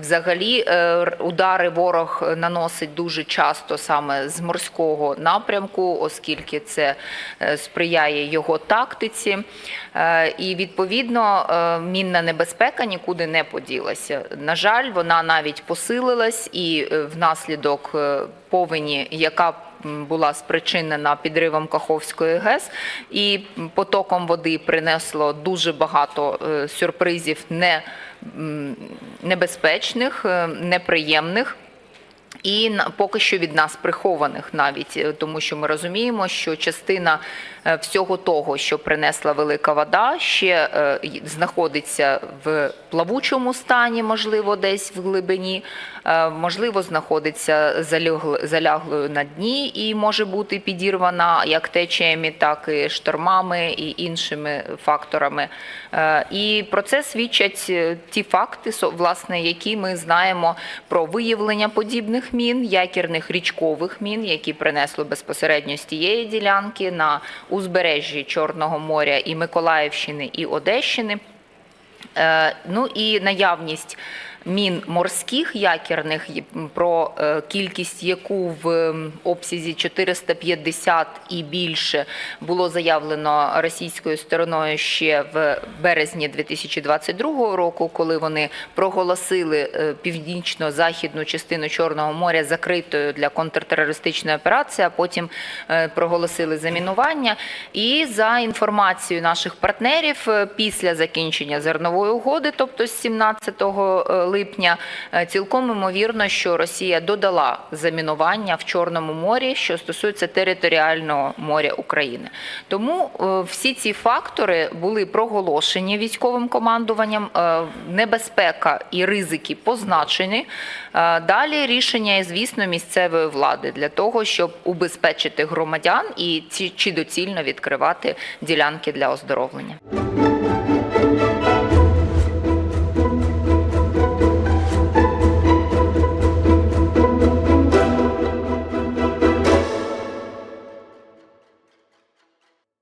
Взагалі, е, удари ворог наносить дуже часто саме з морського напрямку, оскільки це е, сприяє його тактиці. Е, І відповідно мінна небезпека нікуди не поділася. На жаль, вона навіть посилилась, і внаслідок повені, яка була спричинена підривом Каховської ГЕС, і потоком води принесло дуже багато е, сюрпризів не небезпечних, е, неприємних. І поки що від нас прихованих навіть, е, тому що ми розуміємо, що частина е, всього того, що принесла велика вода, ще е, знаходиться в плавучому стані, можливо, десь в глибині, можливо, знаходиться залягл- заляглою на дні і може бути підірвана як течіями, так і штормами і іншими факторами. І про це свідчать ті факти, власне, які ми знаємо про виявлення подібних мін, якірних річкових мін, які принесли безпосередньо з тієї ділянки на узбережжі Чорного моря і Миколаївщини і Одещини. Е, Ну і наявність мін морських якірних, про е, кількість яку в обсязі 450 і більше було заявлено російською стороною ще в березні 2022 року, коли вони проголосили е, північно-західну частину Чорного моря закритою для контртерористичної операції, а потім е, проголосили замінування. І за інформацією наших партнерів, після закінчення зернової угоди, тобто з 17 липня, е, цілком імовірно, що Росія додала замінування в Чорному морі, що стосується територіального моря України. Тому е, всі ці фактори були проголошені військовим командуванням. е, Небезпека і ризики позначені. Далі рішення, звісно, місцевої влади для того, щоб убезпечити громадян і чи доцільно відкривати ділянки для оздоровлення.